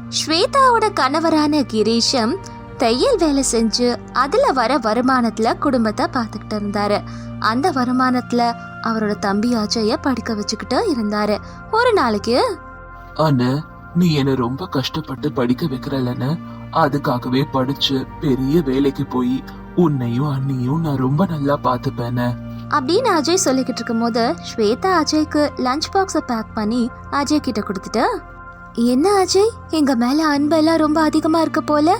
ஸ்வேதாவோட கணவரான கிரீஷம் தையல் வேலை செஞ்சு அதுல வர வருமானத்துல குடும்பத்தை பார்த்துக்கிட்டு இருந்தாரு. அந்த வருமானத்துல அவரோட தம்பி அஜய படிக்க வச்சுக்கிட்டு இருந்தாரு. ஒரு நாளைக்கு அண்ணே நீ என்ன ரொம்ப கஷ்டப்பட்டு படிக்க வைக்கிறல்லன்னு அதுக்காகவே படிச்சு பெரிய வேலைக்கு போய் உன்னையும் அண்ணியும் நான் ரொம்ப நல்லா பார்த்துப்பேனே. அப்படின்னு அஜய் சொல்லிக்கிட்டு இருக்கும்போது ஸ்வேதா அஜய்க்கு லஞ்ச் பாக்ஸை பேக் பண்ணி அஜய் கிட்ட கொடுத்துட்டு என்ன அஜய்? எங்க மேல அன்பெல்லாம் ரொம்ப அதிகமா இருக்க போல.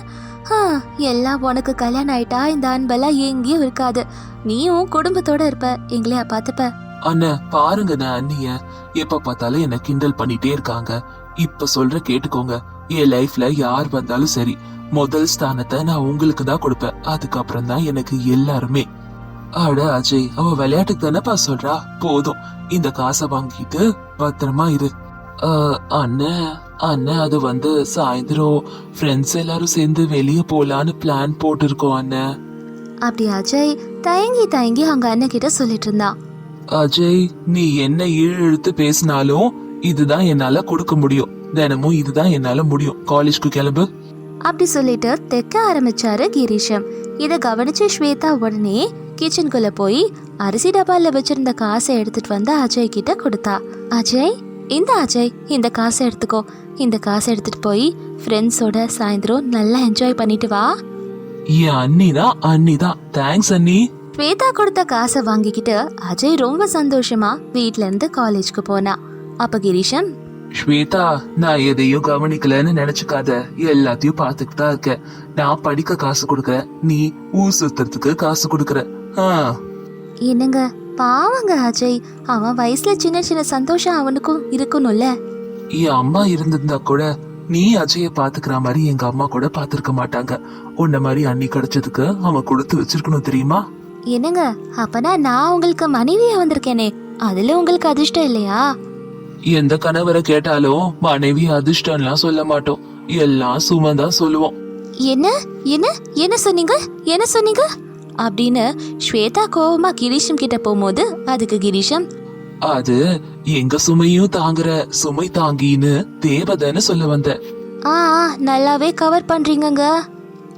எல்லாம் உனக்கு கல்யாணம் ஆயிட்டா இந்த அன்பெல்லாம் எங்கேயும் இருக்காது. நீயும் குடும்பத்தோட இருப்ப எங்களையா பார்த்துப்ப. அண்ணா பாருங்க நான் அண்ணிய. எப்ப பார்த்தாலும் என்ன கிண்டல் பண்ணிட்டே இருக்காங்க. இப்ப சொல்ற கேட்டுக்கோங்க. என் லைஃப்ல யார் வந்தாலும் சரி முதல் ஸ்தானத்தை நான் உங்களுக்கு தான் கொடுப்பேன். அதுக்கப்புறம் தான் எனக்கு எல்லாருமே. அட அஜய் அவ விளையாட்டுக்கு தானேப்பா சொல்றா? போதும். இந்த காசை வாங்கிட்டு பத்திரமா இரு. அண்ணன் அண்ணே அது வந்து சாயந்தரம். ஃப்ரெண்ட்ஸ் எல்லாரும் சேர்ந்து வெளியே போலான்னு பிளான் போட்டிருக்கோம் அண்ணே. அப்படி அஜய் தயங்கி தயங்கி அவங்க அண்ணன் கிட்ட சொல்லிட்டு இருந்தான் அஜய் நீ என்ன ஈழ் இழுத்து பேசினாலும் இதுதான் என்னால கொடுக்க முடியும். தினமும் இதுதான் என்னால முடியும். காலேஜ்க்கு கிளம்பு. அப்படி சொல்லிட்டு தைக்க ஆரம்பிச்சாரு கிரீஷம். இத கவனிச்ச ஸ்வேதா உடனே கிச்சனுக்குள்ள போய் அரிசி டப்பால வச்சிருந்த காசை எடுத்துட்டு வந்து அஜய் கிட்ட கொடுத்தா. அஜய் இந்த அஜய் இந்த காசை எடுத்துக்கோ. இந்த காசை எடுத்துட்டு போய் ஃப்ரெண்ட்ஸோட சாயந்தரம் நல்லா என்ஜாய் பண்ணிட்டு வா. என் அண்ணி தான் அண்ணி தான் தேங்க்ஸ் அண்ணி. ஸ்வேதா கொடுத்த காசை வாங்கிக்கிட்டு அஜய் ரொம்ப சந்தோஷமா வீட்ல இருந்து காலேஜ்க்கு போனா. அப்ப கிரீஷம்? ஸ்வேதா நான் எதையும் கவனிக்கலன்னு நினைச்சுக்காத. எல்லாத்தையும் பார்த்துக்கிட்டு தான் இருக்கேன். நான் படிக்க காசு கொடுக்கறேன் நீ ஊர் சுத்துறதுக்கு காசு கொடுக்கற. ஆ. என்னங்க? பாவங்க அஜய். அவன் வயசுல சின்ன சின்ன சந்தோஷம் அவனுக்கும் இருக்கணும்ல. என் அம்மா இருந்திருந்தா கூட நீ அஜய பாத்துக்கிற மாதிரி எங்க அம்மா கூட பாத்துருக்க மாட்டாங்க. உன்ன மாதிரி அண்ணி கிடைச்சதுக்கு அவன் கொடுத்து வச்சிருக்கணும் தெரியுமா? என்னங்க அப்பனா நான் உங்களுக்கு மனைவியா வந்திருக்கேனே அதுல உங்களுக்கு அதிர்ஷ்டம் இல்லையா? எந்த கணவரை கேட்டாலும் மனைவி அதிர்ஷ்டம்லாம் சொல்ல மாட்டோம். எல்லாம் சுமந்தான் சொல்லுவோம். என்ன என்ன என்ன சொன்னீங்க என்ன சொன்னீங்க? அப்படின்னு ஸ்வேதா கோவமா கிரீஷம் கிட்ட போகும்போது அதுக்கு கிரீஷம் அது எங்க சுமையும் தாங்குற சுமை தாங்கின்னு தேவதைன்னு சொல்ல வந்த. ஆ நல்லாவே கவர் பண்றீங்கங்க.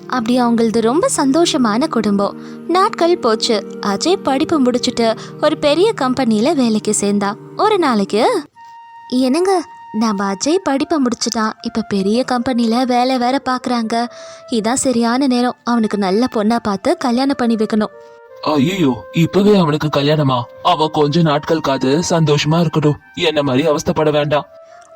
அப்படி அவங்களது ரொம்ப சந்தோஷமான குடும்பம். நாட்கள் போச்சு. அஜய் படிப்பு முடிச்சுட்டு ஒரு பெரிய கம்பெனியில வேலைக்கு சேர்ந்தா. ஒரு நாளைக்கு என்னங்க நம்ம அஜய் படிப்பை முடிச்சுட்டான். இப்போ பெரிய கம்பெனியில் வேலை வேற பார்க்குறாங்க இதான் சரியான நேரம். அவனுக்கு நல்ல பொண்ணாக பார்த்து கல்யாணம் பண்ணி வைக்கணும். ஐயோ இப்பவே அவனுக்கு கல்யாணமா? அவன் கொஞ்ச நாட்களுக்காது சந்தோஷமா இருக்கட்டும். என்ன மாதிரி அவஸ்தைப்பட வேண்டாம்.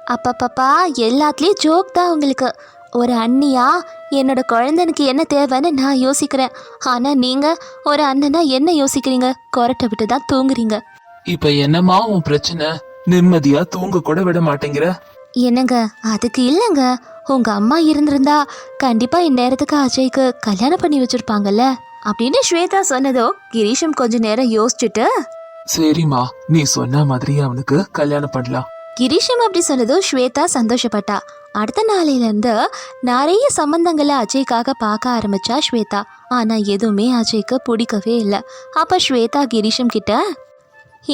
அப்பப்பப்பா எல்லாத்துலேயும் ஜோக் தான் உங்களுக்கு. ஒரு அண்ணியா என்னோட குழந்தைனுக்கு என்ன தேவைன்னு நான் யோசிக்கிறேன். ஆனால் நீங்கள் ஒரு அண்ணனா என்ன யோசிக்கிறீங்க? கொரட்டை விட்டு தான் தூங்குறீங்க. இப்ப என்னம்மா உன் பிரச்சனை? நிம்மதியா தூங்க கூட விட மாட்டேங்கிற. என்னங்க அதுக்கு இல்லைங்க. உங்கள் அம்மா இருந்திருந்தா கண்டிப்பாக இந்நேரத்துக்கு அஜய்க்கு கல்யாணம் பண்ணி வச்சிருப்பாங்கல்ல. அப்படின்னு ஸ்வேதா சொன்னதோ கிரீஷம் கொஞ்ச நேரம் யோசிச்சுட்டு சரிம்மா நீ சொன்ன மாதிரி அவனுக்கு கல்யாணம் பண்ணலாம். கிரீஷம் அப்படி சொன்னதும் ஸ்வேதா சந்தோஷப்பட்டா. அடுத்த நாளையில இருந்து நிறைய சம்பந்தங்களை அஜய்க்காக பார்க்க ஆரம்பிச்சா ஸ்வேதா. ஆனா எதுவுமே அஜய்க்கு பிடிக்கவே இல்லை. அப்ப ஸ்வேதா கிரீஷம் கிட்ட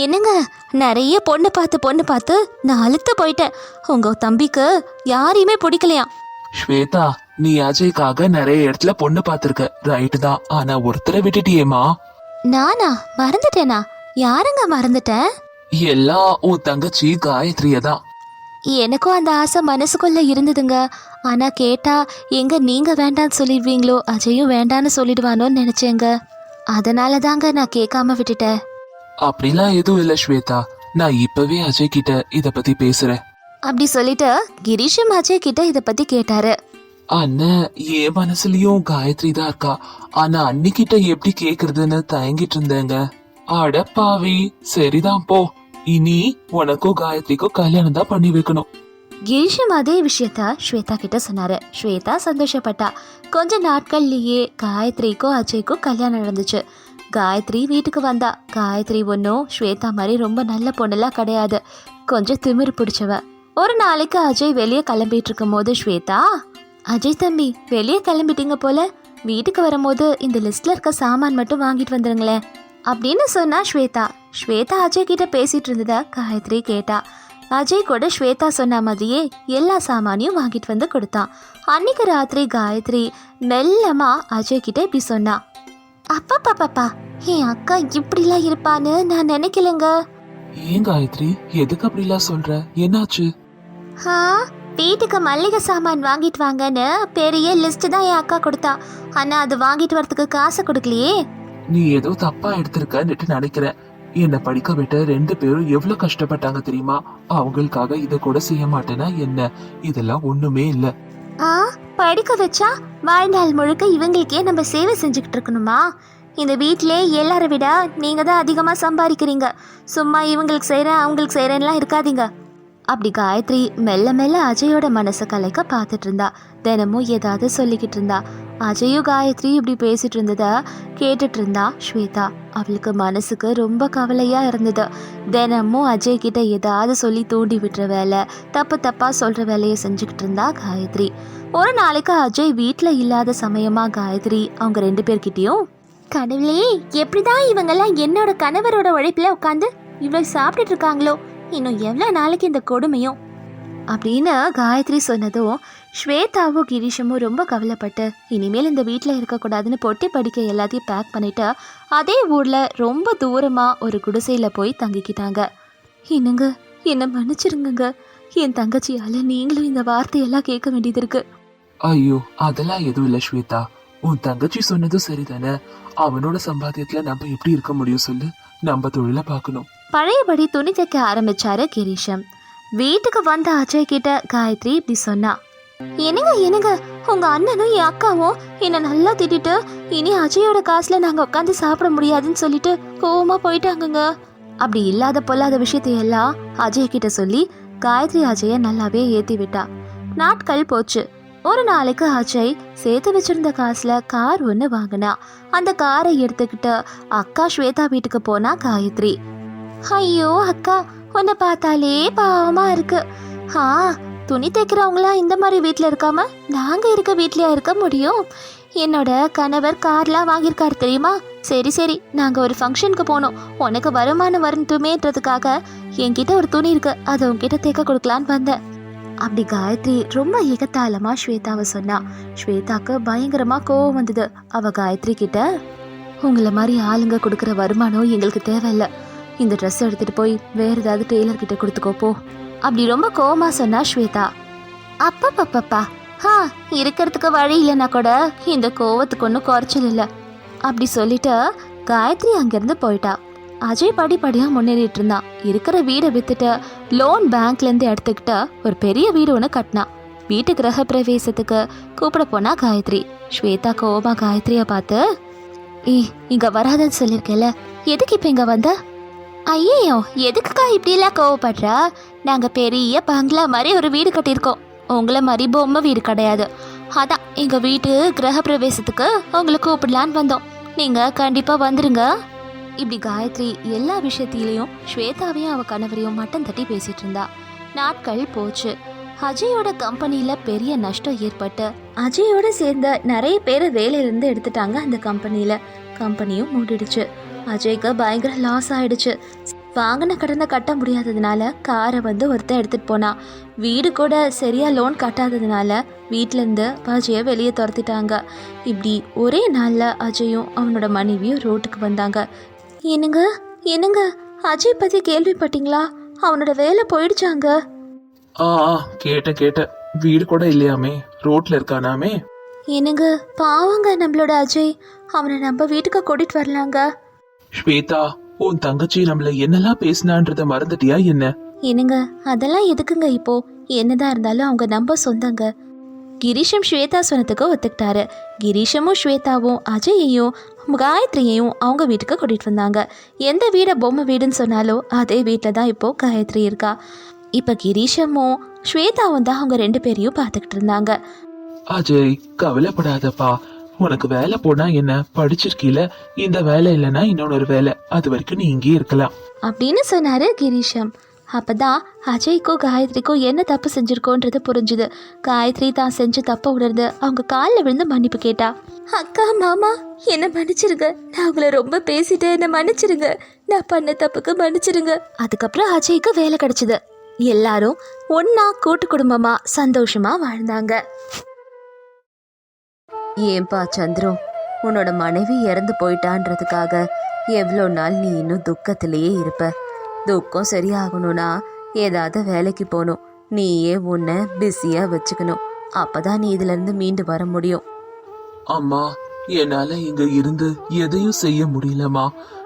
என்னங்க நிறைய பொண்ணு பார்த்து பொண்ணு பார்த்து நான் அழுத்து போயிட்டேன். உங்க தம்பிக்கு யாரையுமே பிடிக்கலையாம். ஸ்வேதா நீ அஜய்க்காக நிறைய இடத்துல பொண்ணு பார்த்திருக்க. ரைட்டு தான். ஆனா ஒருத்தரை விட்டுட்டியேமா நானா? மறந்துட்டேனா? யாருங்க மறந்துட்டேன் எல்லாம் உன் தங்கச்சி காயத்ரிய தான். எனக்கும் அந்த ஆசை மனசுக்குள்ள இருந்ததுங்க. ஆனா கேட்டா எங்க நீங்க வேண்டான்னு சொல்லிடுவீங்களோ? அஜயும் வேண்டான்னு சொல்லிடுவானோன்னு நினைச்சேங்க. அதனால தாங்க நான் கேட்காம விட்டுட்டேன். அப்படிலாம் எதுவும் இல்ல ஸ்வேதா. நான் இப்பவே அஜய் கிட்ட இத பத்தி பேசுறேன். அப்படி சொல்லிட்டு கிரீஷம் அஜய் கிட்ட இத பத்தி கேட்டாரு. அண்ணன் என் மனசுலயும் காயத்ரி தான் இருக்கா. ஆனா அன்னிக்கிட்ட எப்படி கேக்குறதுன்னு தயங்கிட்டு இருந்தேங்க. அட பாவி சரிதான் போ. இனி உனக்கும் காயத்ரிக்கும் கல்யாணம் தான் பண்ணி வைக்கணும். கிரீஷம் அதே விஷயத்த ஸ்வேதா கிட்ட சொன்னாரு. ஸ்வேதா சந்தோஷப்பட்டா. கொஞ்ச நாட்கள்லயே காயத்ரிக்கும் அஜய்க்கும் கல்யாணம் நடந்துச்சு. காயத்ரி வீட்டுக்கு வந்தா. காயத்ரி ஒன்றும் ஸ்வேதா மாதிரி ரொம்ப நல்ல பொண்ணுலாம் கிடையாது. கொஞ்சம் திமிரு பிடிச்சவ. ஒரு நாளைக்கு அஜய் வெளியே கிளம்பிட்டு இருக்கும் போது ஸ்வேதா அஜய் தம்பி வெளியே கிளம்பிட்டீங்க போல. வீட்டுக்கு வரும்போது இந்த லிஸ்ட்ல இருக்க சாமான் மட்டும் வாங்கிட்டு வந்துருங்களேன் அப்படின்னு சொன்னா ஸ்வேதா. ஸ்வேதா அஜய் கிட்ட பேசிட்டு இருந்தத காயத்ரி கேட்டா. அஜய் கூட ஸ்வேதா சொன்ன மாதிரியே எல்லா சாமானையும் வாங்கிட்டு வந்து கொடுத்தான். அன்னைக்கு ராத்திரி காயத்ரி மெல்லமா அஜய் கிட்ட இப்படி சொன்னா அப்பா பாப்பாப்பா என் அக்கா இப்படிலாம் இருப்பான்னு நான் நினைக்கலங்க. ஏன் காயத்ரி? எதுக்கு அப்படிலாம் சொல்ற? என்னாச்சு? ஆ வீட்டுக்கு மல்லிகை சாமான் வாங்கிட்டு வாங்கன்னு பெரிய லிஸ்ட் தான் என் அக்கா கொடுத்தா. ஆனா அது வாங்கிட்டு வரதுக்கு காசு கொடுக்கலையே. நீ ஏதோ தப்பா எடுத்திருக்கன்னுட்டு நினைக்கிறேன். என்னை படிக்க விட்ட ரெண்டு பேரும் எவ்வளவு கஷ்டப்பட்டாங்க தெரியுமா? அவங்களுக்காக இத கூட செய்ய மாட்டேனா என்ன? இதெல்லாம் ஒண்ணுமே இல்ல. ஆ படிக்க வச்சா வாழ்நாள் முழுக்க இவங்களுக்கே நம்ம சேவை செஞ்சுக்கிட்டு இருக்கணுமா? இந்த வீட்டிலே எல்லாரை விட நீங்க தான் அதிகமாக சம்பாதிக்கிறீங்க. சும்மா இவங்களுக்கு செய்கிறேன் அவங்களுக்கு செய்கிறேன்லாம் இருக்காதீங்க. அப்படி காயத்ரி மெல்ல மெல்ல அஜயோட மனசை கலைக்க பார்த்துட்டு இருந்தா. தினமும் ஏதாவது சொல்லிக்கிட்டு இருந்தா. அஜயும் காயத்ரி இப்படி பேசிட்டு இருந்ததை கேட்டுட்டு இருந்தா ஸ்வேதா. அவளுக்கு மனசுக்கு ரொம்ப கவலையா இருந்தது. தினமும் அஜய் கிட்ட ஏதாவது சொல்லி தூண்டி விட்டுற வேலை தப்பு தப்பா சொல்ற வேலையை செஞ்சுக்கிட்டு இருந்தா காயத்ரி. ஒரு நாளைக்கு அஜய் வீட்டில் இல்லாத சமயமா காயத்ரி அவங்க ரெண்டு பேர்கிட்டயும் கடவுளே எப்படிதான் இவங்கெல்லாம் என்னோட கணவரோட உழைப்புல உட்காந்து இவ்வளவு சாப்பிட்டுட்டு இருக்காங்களோ? இன்னும் எவ்வளோ நாளைக்கு இந்த கொடுமையும் அப்படின்னு காயத்ரி சொன்னதும் ஸ்வேதாவும் கிரீஷமும் ரொம்ப கவலைப்பட்டு இனிமேல் இந்த வீட்டில் இருக்கக்கூடாதுன்னு பொட்டி படிக்க எல்லாத்தையும் பேக் பண்ணிட்டு அதே ஊரில் ரொம்ப தூரமாக ஒரு குடிசையில் போய் தங்கிக்கிட்டாங்க. என்னங்க என்னை மன்னிச்சிருங்க என் தங்கச்சியால் நீங்களும் இந்த வார்த்தையெல்லாம் கேட்க வேண்டியது இருக்கு. ஐயோ அதெல்லாம் எதுவும் இல்லை ஸ்வேதா. உன் தங்கச்சி சொன்னதும் சரிதானே? அவனோட சம்பாத்தியத்தில் நம்ம எப்படி இருக்க முடியும் சொல்லு. நம்ம தொழிலை பார்க்கணும். பழையபடி துணி தைக்க ஆரம்பிச்சாரு கிரீஷம். வீட்டுக்கு வந்த அஜய் கிட்ட காயத்ரி இப்படி சொன்னா. என்னங்க என்னங்க? உங்க அண்ணனும் என் அக்காவும் என்ன நல்லா திட்டிட்டு இனி அஜயோட காசுல நாங்க உட்காந்து சாப்பிட முடியாதுன்னு சொல்லிட்டு கோவமா போயிட்டாங்கங்க. அப்படி இல்லாத பொல்லாத விஷயத்தையெல்லாம் அஜய் கிட்ட சொல்லி காயத்ரி அஜய நல்லாவே ஏத்தி விட்டா. நாட்கள் போச்சு. ஒரு நாளைக்கு அஜய் சேர்த்து வச்சிருந்த காசுல கார் ஒன்று வாங்கினா. அந்த காரை எடுத்துக்கிட்டு அக்கா ஸ்வேதா வீட்டுக்கு போனா காயத்ரி. ஐயோ அக்கா உன்னை பார்த்தாலே பாவமா இருக்கு. ஆ துணி தைக்கிறவங்களாம் இந்த மாதிரி வீட்டில் இருக்காம நாங்கள் இருக்க வீட்லயா இருக்க முடியும்? என்னோட கணவர் கார்லாம் வாங்கியிருக்காரு தெரியுமா? சரி சரி நாங்கள் ஒரு ஃபங்க்ஷனுக்கு போனோம். உனக்கு வருமானம் வரட்டுமேன்றதுக்காக என்கிட்ட ஒரு துணி இருக்கு. அதை உன்கிட்ட தைக்க கொடுக்கலான்னு வந்தேன். அப்படி காயத்ரி ரொம்ப ஏகத்தாளமா ஸ்வேதாவை சொன்னா. ஸ்வேதாக்கு பயங்கரமா கோவம் வந்தது. அவ காயத்ரி கிட்ட உங்களை மாதிரி ஆளுங்க கொடுக்குற வருமானம் எங்களுக்கு தேவையில்ல. இந்த ட்ரெஸ் எடுத்துட்டு போய் வேற ஏதாவது டெய்லர் கிட்ட கொடுத்துக்கோ போ. அப்படி ரொம்ப கோவமா சொன்னா ஸ்வேதா. அப்பப்பப்பப்பா. ஹா இருக்கிறதுக்கு வழி இல்லைன்னா கூட இந்த கோவத்துக்கு ஒன்றும் குறைச்சல் இல்லை. அப்படி சொல்லிட்டு காயத்ரி அங்கேருந்து போயிட்டா. அஜய் படிப்படியாக முன்னேறிட்டு இருந்தான் இருக்கிற வீடை வித்துட்டு லோன் பேங்க்லேருந்து எடுத்துக்கிட்டு ஒரு பெரிய வீடு ஒன்று கட்டினான் வீட்டு கிரக பிரவேசத்துக்கு கூப்பிட போனா காயத்ரி. ஸ்வேதா கோவமா காயத்ரியை பார்த்து ஏய் இங்கே வராதன்னு சொல்லியிருக்கேல எதுக்கு இப்போ இங்கே வந்த? ஐயோ எதுக்குக்கா இப்படிலாம் கோவப்படுற? நாங்கள் பெரிய பங்களா மாதிரி ஒரு வீடு கட்டியிருக்கோம். உங்களை மாதிரி பொம்மை வீடு கிடையாது. அதான் எங்கள் வீட்டு கிரக பிரவேசத்துக்கு உங்களை கூப்பிடலான்னு வந்தோம். நீங்கள் கண்டிப்பாக வந்துடுங்க இப்படி காயத்ரி எல்லா விஷயத்திலையும் ஸ்வேதாவையும் அவ கணவரையும் மட்டம் தட்டி பேசிட்டு இருந்தா. நாட்கள் போச்சு. அஜயோட கம்பெனியில பெரிய நஷ்டம் ஏற்பட்டு அஜயோட சேர்ந்த நிறைய பேரை வேலையிலிருந்து எடுத்துட்டாங்க அந்த கம்பெனியில கம்பெனியும் மூடிடுச்சு. அஜய்க்கு பயங்கர லாஸ் ஆயிடுச்சு. வாங்கின கடனை கட்ட முடியாததுனால காரை வந்து ஒருத்தன் எடுத்துட்டு போனான் வீடு கூட சரியா லோன் கட்டாததுனால வீட்டிலேருந்து அஜயை வெளியே துரத்திட்டாங்க. இப்படி ஒரே நாளில் அஜயும் அவனோட மனைவியும் ரோட்டுக்கு வந்தாங்க. என்னங்க? என்னங்க? அஜய் பற்றி கேள்விப்பட்டீங்களா? அவனோட வேலை போயிடுச்சாங்க. ஆ ஆ, கேட்டேன் கேட்டேன் வீடு கூட இல்லையாமே? ரோட்ல இருக்கானாமே? என்னங்க? பாவங்க நம்மளோட அஜய். அவனை நம்ம வீட்டுக்கு கூட்டிட்டு வரலாங்க. ஸ்வேதா உன் தங்கச்சி நம்மள என்னெல்லாம் பேசினான்றத மறந்துட்டியா என்ன? என்னங்க? அதெல்லாம் எதுக்குங்க இப்போ? என்னதான் இருந்தாலும் அவங்க நம்ம சொந்தங்க. கிரீஷம் ஸ்வேதா சொன்னதுக்கு ஒத்துக்கிட்டாரு. கிரீஷமும் ஸ்வேதாவும் அஜயையும் காயத்ரியையும் அவங்க வீட்டுக்கு கூட்டிட்டு வந்தாங்க. எந்த வீடை பொம்மை வீடுன்னு சொன்னாலோ அதே வீட்டில் தான் இப்போ காயத்ரி இருக்கா. இப்போ கிரீஷமும் ஸ்வேதாவும் தான் அவங்க ரெண்டு பேரையும் பார்த்துக்கிட்டு இருந்தாங்க. அஜய் கவலைப்படாதப்பா. உனக்கு வேலை போனா என்ன? படிச்சிருக்கீல? இந்த வேலை இல்லைன்னா இன்னொரு வேலை. அது வரைக்கும் நீ இங்கேயே இருக்கலாம். அப்படின்னு சொன்னாரு கிரீஷம். அப்போ தான் அஜய்க்கும் காயத்ரிக்கும் என்ன தப்பு செஞ்சுருக்கோன்றது புரிஞ்சுது. காயத்ரி தான் செஞ்ச தப்பை உணர்ந்து அவங்க காலில் விழுந்து மன்னிப்பு கேட்டா. அக்கா மாமா என்னை மன்னிச்சிருங்க. நான் உங்களை ரொம்ப பேசிட்டு என்னை மன்னிச்சிருங்க. நான் பண்ண தப்புக்கு மன்னிச்சிருங்க. அதுக்கப்புறம் அஜய்க்கு வேலை கிடச்சிது. எல்லாரும் ஒன்னா கூட்டு குடும்பமா சந்தோஷமா வாழ்ந்தாங்க. ஏன்பா சந்திரம் உன்னோட மனைவி இறந்து போயிட்டான்றதுக்காக எவ்வளோ நாள் நீ இன்னும் துக்கத்திலேயே இருப்ப? துக்கம் சரியாகணும்னா ஏதாவது வேலைக்கு போகணும். நீயே உன்னை பிஸியாக வச்சுக்கணும். அப்பதான் நீ இதுல இருந்து மீண்டு வர முடியும். அம்மா என்னால இங்க இருந்து எதையும் செய்ய முடியலம்மா.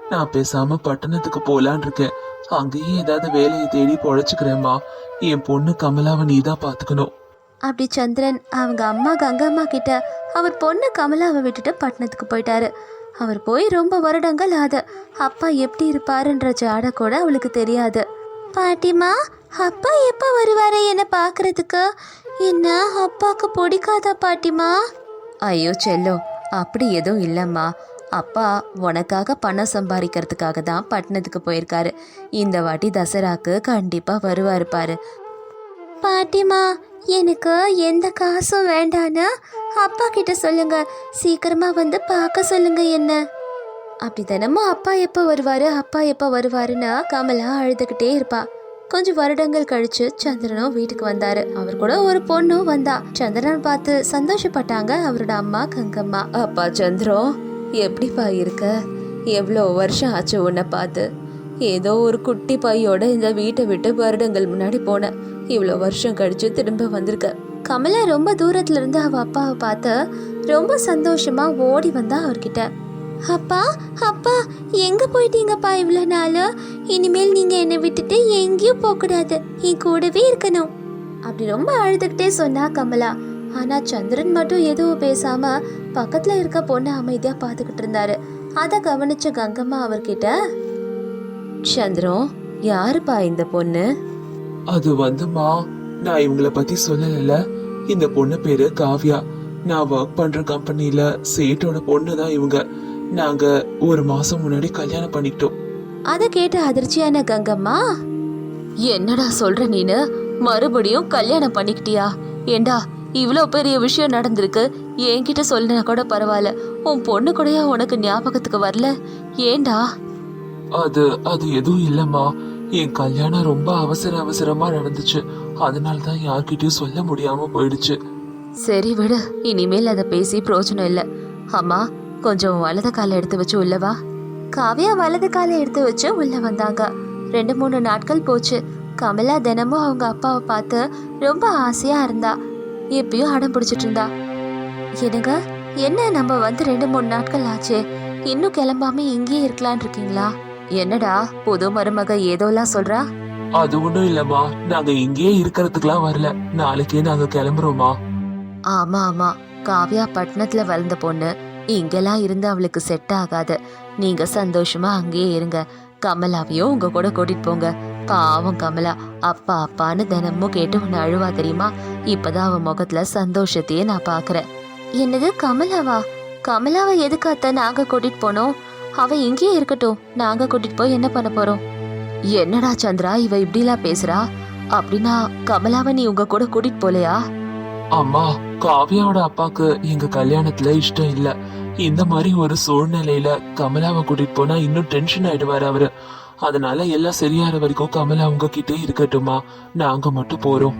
நான் பேசாம பட்டணத்துக்கு போலான் இருக்கேன். அங்கேயே ஏதாவது வேலையை தேடி பொழைச்சுக்கிறேம்மா. என் பொண்ணு கமலாவை நீ தான் பாத்துக்கணும். அப்படி சந்திரன் அவங்க அம்மா கங்கம்மா கிட்ட அவர் பொண்ணு கமலாவை விட்டுட்டு பட்டணத்துக்கு போயிட்டாரு. அவர் போய் ரொம்ப வருடங்கள் ஆது. அப்பா எப்படி இருப்பாருன்ற ஜாட கூட அவளுக்கு தெரியாது. பாட்டிமா அப்பா எப்போ வருவாரு என்ன பார்க்கறதுக்கு என்ன அப்பாவுக்கு பிடிக்காதா பாட்டிமா? ஐயோ செல்லோ அப்படி எதுவும் இல்லைம்மா. அப்பா உனக்காக பணம் சம்பாதிக்கிறதுக்காக தான் பட்டணத்துக்கு போயிருக்காரு. இந்த வாட்டி தசராக்கு கண்டிப்பாக வருவாரு பாரு. பாட்டிமா எனக்கு எந்த காசும் வேண்டானா அப்பா கிட்ட சொல்லுங்க. சீக்கிரமா வந்து பார்க்க சொல்லுங்க என்ன. அப்படி தினமும் அப்பா எப்போ வருவாரு அப்பா எப்போ வருவாருன்னா கமலா அழுதுகிட்டே இருப்பா. கொஞ்சம் வருடங்கள் கழிச்சு சந்திரனும் வீட்டுக்கு வந்தாரு. அவர் கூட ஒரு பொண்ணும் வந்தா. சந்திரன் பார்த்து சந்தோஷப்பட்டாங்க அவரோட அம்மா கங்கம்மா. அப்பா சந்திரம் எப்படிப்பா இருக்க? எவ்வளோ வருஷம் ஆச்சு உன்னை பார்த்து. ஏதோ ஒரு குட்டி பையோட இந்த வீட்டை விட்டு வருடங்கள் முன்னாடி போனேன். இவ்வளோ வருஷம் கழிச்சு திரும்ப வந்திருக்க. கமலா ரொம்ப தூரத்துல இருந்து அவ அப்பாவை பார்த்து ரொம்ப சந்தோஷமா ஓடி வந்தா அவர்கிட்ட. அப்பா அப்பா எங்க போயிட்டீங்கப்பா இவ்வளோ நாள்? இனிமேல் நீங்க என்னை விட்டுட்டு எங்கேயும் போகக்கூடாது. என் கூடவே இருக்கணும். அப்படி ரொம்ப அழுதுகிட்டே சொன்னா கமலா. ஆனா சந்திரன் மட்டும் எதுவும் பேசாம பக்கத்துல இருக்க பொண்ணை அமைதியா பார்த்துக்கிட்டு இருந்தாரு. அதை கவனிச்ச கங்கம்மா அவர்கிட்ட சந்திரம் யாருப்பா இந்த பொண்ணு? அது வந்துமா? நான் இவங்கள பத்தி சொல்லல இந்த பொண்ணு பேரு காவ்யா. நான் ஒர்க் பண்ற கம்பெனில சேட்டோட பொண்ணு தான் இவங்க. நாங்க ஒரு மாசம் முன்னாடி கல்யாணம் பண்ணிக்கிட்டோம். அதை கேட்ட அதிர்ச்சியான கங்கம்மா? என்னடா சொல்ற நீனு? மறுபடியும் கல்யாணம் பண்ணிக்கிட்டியா? ஏண்டா இவ்வளோ பெரிய விஷயம் நடந்திருக்கு. என்கிட்ட சொல்லினா கூட பரவாயில்ல. உன் பொண்ணு கூடயா உனக்கு ஞாபகத்துக்கு வரல? ஏண்டா? அது அது எதுவும் இல்லம்மா. என் கல்யாணம் ரொம்ப அவசர அவசரமா நடந்துச்சு. அதனால தான் யார்கிட்டயும் சொல்ல முடியாம போயிடுச்சு. சரி விடு இனிமேல் அதை பேசி பிரோஜனம் இல்லை. அம்மா கொஞ்சம் வலது காலை எடுத்து வச்சு உள்ளவா காவியா வலது காலை எடுத்து வச்சு உள்ள வந்தாங்க. ரெண்டு மூணு நாட்கள் போச்சு. கமலா தினமும் அவங்க அப்பாவை பார்த்து ரொம்ப ஆசையா இருந்தா. எப்பயும் அடம் பிடிச்சிட்டு இருந்தா. என்னங்க என்ன நம்ம வந்து ரெண்டு மூணு நாட்கள் ஆச்சு? இன்னும் கிளம்பாம இங்கேயே இருக்கலான் இருக்கீங்களா? என்னடா புது மருமக ஏதோலாம் சொல்றா? அது ஒண்ணும் இல்லம்மா. நாங்க இங்கேயே இருக்கிறதுக்குலாம் வரல. நாளைக்கே நாங்க கிளம்புறோமா ஆமா ஆமா. காவ்யா பட்டணத்துல வளர்ந்த பொண்ணு. இங்கெல்லாம் இருந்து அவளுக்கு செட் ஆகாது. நீங்க சந்தோஷமா அங்கேயே இருங்க. கமலாவையும் உங்க கூட கூட்டிட்டு போங்க. பாவம் கமலா. அப்பா அப்பான்னு தினமும் கேட்டு உன்னை அழுவா தெரியுமா? இப்பதான் அவ முகத்துல சந்தோஷத்தையே நான் பாக்குறேன். என்னது கமலாவா? கமலாவை எதுக்காத்த நாங்க கூட்டிட்டு போனோம்? அவ இங்கேயே இருக்கட்டும். நாங்க கூட்டிட்டு போய் என்ன பண்ண போறோம்? என்னடா சந்திரா இவ இப்படிலாம் பேசுறா? அப்படின்னா கமலாவை நீ உங்க கூட கூட்டிட்டு போலையா? அம்மா காவ்யாவோட அப்பாக்கு எங்க கல்யாணத்துல இஷ்டம் இல்ல. இந்த மாதிரி ஒரு சூழ்நிலையில கமலாவை கூட்டிட்டு போனா இன்னும் டென்ஷன் ஆயிடுவாரு அவரு. அதனால எல்லாம் சரியாற வரைக்கும் கமலா உங்ககிட்டே இருக்கட்டுமா நாங்க மட்டும் போறோம்.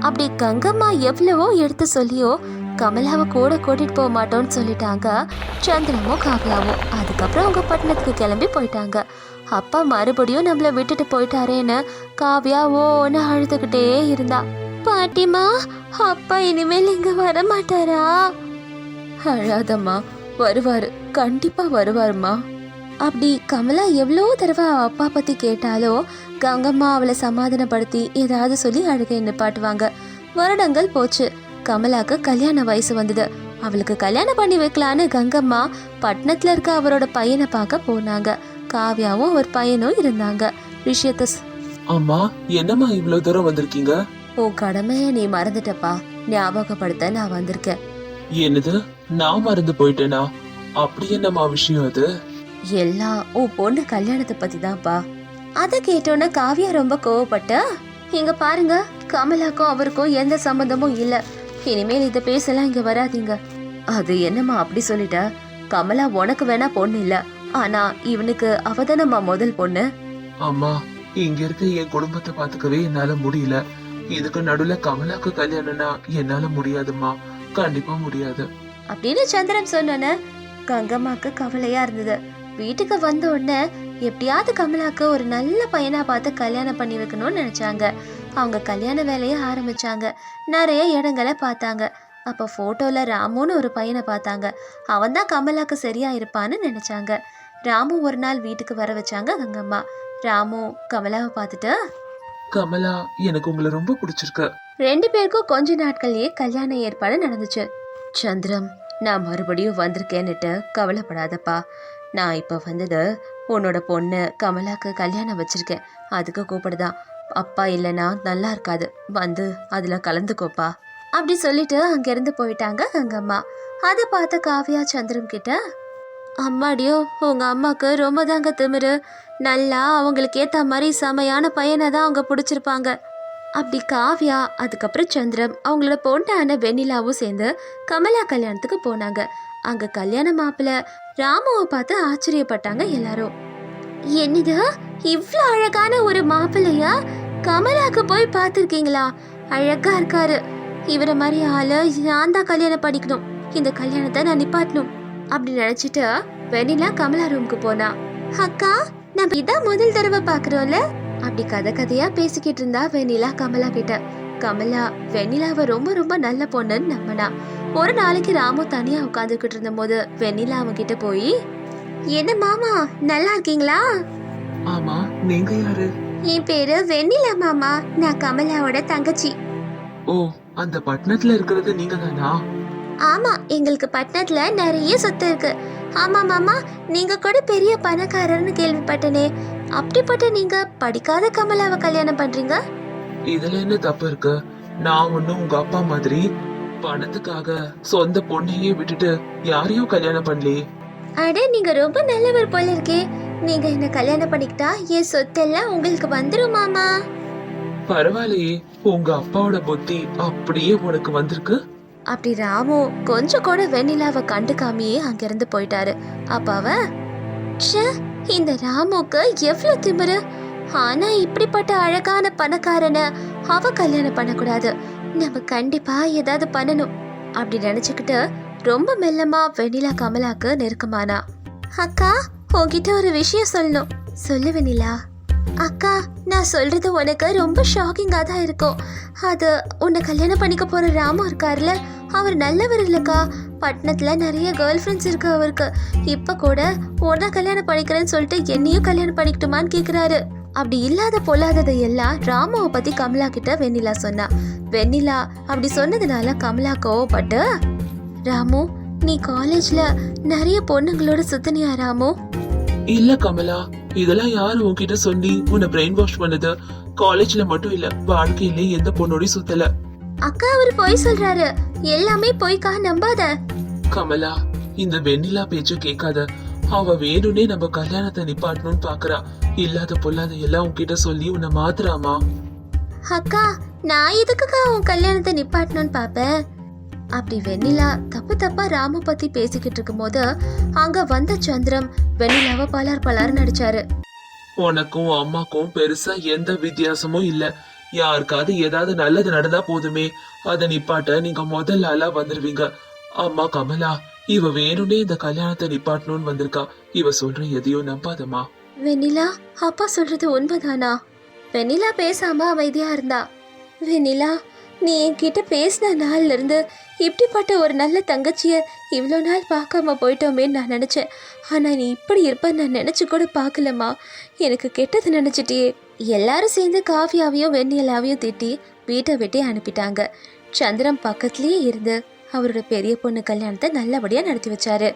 அப்படி கங்கம்மா எவ்வளவோ எடுத்து சொல்லியோ கமலாவை கூட கூட்டிட்டு போக மாட்டோம்னு சொல்லிட்டாங்க. சந்திரமும் காவலாவும் அதுக்கப்புறம் அவங்க பட்டணத்துக்கு கிளம்பி போயிட்டாங்க. அப்பா மறுபடியும் நம்மள விட்டுட்டு போயிட்டாரேன்னு காவ்யா ஓன்னு அழுதுகிட்டே இருந்தா. பாட்டிமா அப்பா இனிமேல் இங்க வர மாட்டாரா அழாதம்மா வருவாரு. கண்டிப்பா வருவாருமா அப்படி கமலா எவ்வளோ தடவை அப்பா பத்தி கேட்டாலோ கங்கம்மா அவளை சமாதானப்படுத்தி ஏதாவது சொல்லி அழுகை நிப்பாட்டுவாங்க. வருடங்கள் போச்சு. கமலாக்கு கல்யாண வயசு வந்தது. அவளுக்கு கல்யாணம் பண்ணி வைக்கலான்னு கங்கம்மா பட்டணத்துல இருக்க அவரோட பையனை பார்க்க போனாங்க. காவ்யாவும் அவர் பையனும் இருந்தாங்க. விஷயத்த அம்மா என்னம்மா இவ்வளவு தூரம் வந்திருக்கீங்க? உன் கடமையை நீ மறந்துட்டப்பா. ஞாபகப்படுத்த நான் வந்திருக்கேன். என்னது? நான் மறந்து போயிட்டேனா? அப்படி என்னம்மா விஷயம் அது? எல்லாம் உன் பொண்ணு கல்யாணத்தை பத்தி தான்ப்பா அதை கேட்டோன்னே காவியா ரொம்ப கோவப்பட்டா இங்க பாருங்க கமலாக்கும் அவருக்கும் எந்த சம்மந்தமும் இல்ல. இனிமேல் இதை பேசலாம் இங்க வராதீங்க. அது என்னம்மா அப்படி சொல்லிட்ட? கமலா உனக்கு வேணா பொண்ணு இல்ல. ஆனா இவனுக்கு அவதானம்மா முதல் பொண்ணு? அம்மா இங்க இருக்க என் குடும்பத்தை பாத்துக்கவே என்னால முடியல. இதுக்கு நடுவுல கமலாக்கு கல்யாணம்னா என்னால முடியாதும்மா. கண்டிப்பா முடியாது. அப்படின்னு சந்திரன் சொன்னோன்னே கங்கம்மாக்கு கவலையா இருந்தது. வீட்டுக்கு வந்த உடனே எப்படியாவது கமலாக்கு ஒரு நல்ல பையனா பார்த்து கல்யாணம் பண்ணி வைக்கணும்னு நினைச்சாங்க. அவங்க கல்யாண வேலையை ஆரம்பிச்சாங்க. நிறைய இடங்களை பார்த்தாங்க. அப்போ ஃபோட்டோவில் ராமுன்னு ஒரு பையனை பார்த்தாங்க. அவன் தான் கமலாக்கு சரியா இருப்பான்னு நினைச்சாங்க. ராமு ஒரு நாள் வீட்டுக்கு வர வச்சாங்க கங்கம்மா. ராமு கமலாவை பார்த்துட்டு கமலா எனக்கு உங்களை ரொம்ப பிடிச்சிருக்கு. ரெண்டு பேருக்கும் கொஞ்ச நாட்கள்லயே கல்யாண ஏற்பாடு நடந்துச்சு. சந்திரம் நான் மறுபடியும் வந்திருக்கேன்னுட்டு கவலைப்படாதப்பா. நான் இப்போ வந்தது உன்னோட பொண்ணு கமலாக்கு கல்யாணம் வச்சிருக்கேன். அதுக்கு கூப்பிடுதான். அப்பா இல்லைன்னா நல்லா இருக்காது. வந்து அதில் கலந்துக்கோப்பா. அப்படி சொல்லிட்டு அங்கேருந்து போயிட்டாங்க கங்கம்மா. அதை பார்த்த காவியா சந்திரம் கிட்ட அம்மாடியோ உங்கள் அம்மாவுக்கு ரொம்ப தாங்க திமிரு. நல்லா அவங்களுக்கு ஏற்ற மாதிரி செமையான பையனை தான் அவங்க பிடிச்சிருப்பாங்க. அப்படி காவ்யா அதுக்கப்புறம் சந்திரம் அவங்களோட பொண்டான வெண்ணிலாவும் சேர்ந்து கமலா கல்யாணத்துக்கு போனாங்க. அங்க கல்யாண மாப்பிள்ள ராமுவை பார்த்து ஆச்சரியப்பட்டாங்க எல்லாரும். என்னது? இவ்வளோ அழகான ஒரு மாப்பிள்ளையா? கமலாக்கு போய் பார்த்துருக்கீங்களா? அழகா இருக்காரு. இவரை மாதிரி ஆளு நான் தான் கல்யாணம் பண்ணிக்கணும். இந்த கல்யாணத்தை நான் நிப்பாட்டணும். அப்படி நினைச்சிட்டு வெனிலா கமலா ரூமுக்கு போனா. அக்கா நம்ம இதான் முதல் தடவை பாக்குறோம்ல அப்படி கதை கதையா பேசிக்கிட்டு இருந்தா வெனிலா கமலா கிட்ட. கமலா வெனிலாவை ரொம்ப ரொம்ப நல்ல பொண்ணுன்னு நம்பினா. ஒரு நாளைக்கு ராமு தனியா உட்காந்துக்கிட்டு இருந்த போது வெண்ணிலா அவன் கிட்ட போய் என்ன மாமா நல்லா இருக்கீங்களா? ஆமா நீங்க யாரு? என் பேரு வெண்ணிலா மாமா. நான் கமலாவோட தங்கச்சி. ஓ அந்த பட்டணத்துல இருக்கிறது நீங்க தானா ஆமா எங்களுக்கு பட்டணத்துல நிறைய சொத்து இருக்கு. ஆமா மாமா நீங்க கூட பெரிய பணக்காரர்னு கேள்விப்பட்டனே. அப்படிப்பட்ட நீங்க படிக்காத கமலாவை கல்யாணம் பண்றீங்க? இதுல என்ன தப்பு இருக்கு? நான் ஒண்ணும் உங்க அப்பா மாதிரி பணத்துக்காக சொந்த பொண்ணையே விட்டுட்டு யாரையும் கல்யாணம் பண்ணலையே. அட நீங்க ரொம்ப நல்லவர் போல இருக்கே. நீங்க என்ன கல்யாணம் பண்ணிக்கிட்டா என் சொத்தெல்லாம் உங்களுக்கு வந்துரும் மாமா. பரவாயில்லையே. உங்க அப்பாவோட புத்தி அப்படியே உனக்கு வந்திருக்கு? அப்படி ராமு கொஞ்சம் கூட வெண்ணிலாவை கண்டுக்காமையே அங்கிருந்து போயிட்டாரு. அப்ப அவ ச்சே இந்த ராமுக்கு எவ்வளவு திமிரு. ஆனா இப்படிப்பட்ட அழகான பணக்காரனை அவ கல்யாணம் பண்ணக்கூடாது. நம்ம கண்டிப்பா ஏதாவது பண்ணணும். அப்படி நினைச்சுக்கிட்டு ரொம்ப மெல்லமா வெண்ணிலா கமலாக்கு நெருக்கமானா அக்கா உன்கிட்ட ஒரு விஷயம் சொல்லணும். சொல்லு நிலா அக்கா நான் சொல்றது உனக்கு ரொம்ப ஷாக்கிங்காக தான் இருக்கும். அது உன்னை கல்யாணம் பண்ணிக்க போற ராமு இருக்கார்ல அவர் நல்லவர் இல்லைக்கா. பட்டணத்தில் நிறைய கேர்ள் ஃப்ரெண்ட்ஸ் இருக்கு அவருக்கு. இப்போ கூட உன்னை கல்யாணம் பண்ணிக்கிறேன்னு சொல்லிட்டு என்னையும் கல்யாணம் பண்ணிக்கட்டுமான்னு கேட்குறாரு அப்படி இல்லாத பொல்லாததை எல்லாம் ராமுவை பத்தி கமலா கிட்ட வெண்ணிலா சொன்னா. வெண்ணிலா அப்படி சொன்னதுனால கமலா கோவப்பட்டு ராமு நீ காலேஜ்ல நிறைய பொண்ணுங்களோட சுத்தனியா ராமு? இல்ல கமலா இதெல்லாம் யாரு உன்கிட்ட சொல்லி உன்னை பிரெயின் வாஷ் பண்ணது காலேஜ்ல மட்டும் இல்ல வாழ்க்கையில எந்த பொண்ணோடயும் சுத்தல. அக்கா அவர் பொய் சொல்றாரு. எல்லாமே பொய்க்கா நம்பாத. கமலா இந்த வெண்ணிலா பேச்ச கேட்காத. அவ வேணும்னே நம்ம கல்யாணத்தை நிப்பாட்டணும்னு பாக்குறா. இல்லாத பொல்லாத எல்லாம் உன்கிட்ட சொல்லி உன்னை மாத்துறாமா? அக்கா நான் எதுக்குக்கா உன் கல்யாணத்தை நிப்பாட்டணும்னு பாப்பேன் அப்படி வெண்ணிலா தப்பு தப்பா ராமு பத்தி பேசிக்கிட்டு இருக்கும்போது அங்க வந்த சந்திரம் வெண்ணிலாவை பலார் பலார் நடிச்சாரு உனக்கும் அம்மாக்கும் பெருசா எந்த வித்தியாசமும் இல்ல. யாருக்காவது ஏதாவது நல்லது நடந்தா போதுமே. அத நிப்பாட்ட நீங்க முதல் ஆளா வந்துருவீங்க. அம்மா கமலா இவ வேணும்னே இந்த கல்யாணத்தை நிப்பாட்டணும்னு வந்திருக்கா. இவ சொல்ற எதையும் நம்பாதம்மா. வெண்ணிலா அப்பா சொல்றது உண்மைதானா? வெண்ணிலா பேசாம அமைதியா இருந்தா. வெண்ணிலா நீ என்கிட்ட பேசின நாள்ல இருந்து இப்படிப்பட்ட ஒரு நல்ல தங்கச்சியை இவ்வளோ நாள் பார்க்காம போயிட்டோமேன்னு நான் நினச்சேன். ஆனால் நீ இப்படி இருப்ப நான் நினச்சி கூட பார்க்கலம்மா. எனக்கு கெட்டது நினச்சிட்டியே. எல்லாரும் சேர்ந்து காஃபியாவையும் வெண்ணிலாவையும் திட்டி வீட்டை விட்டே அனுப்பிட்டாங்க. சந்திரம் பக்கத்துலேயே இருந்து அவரோட பெரிய பொண்ணு கல்யாணத்தை நல்லபடியாக நடத்தி வச்சாரு.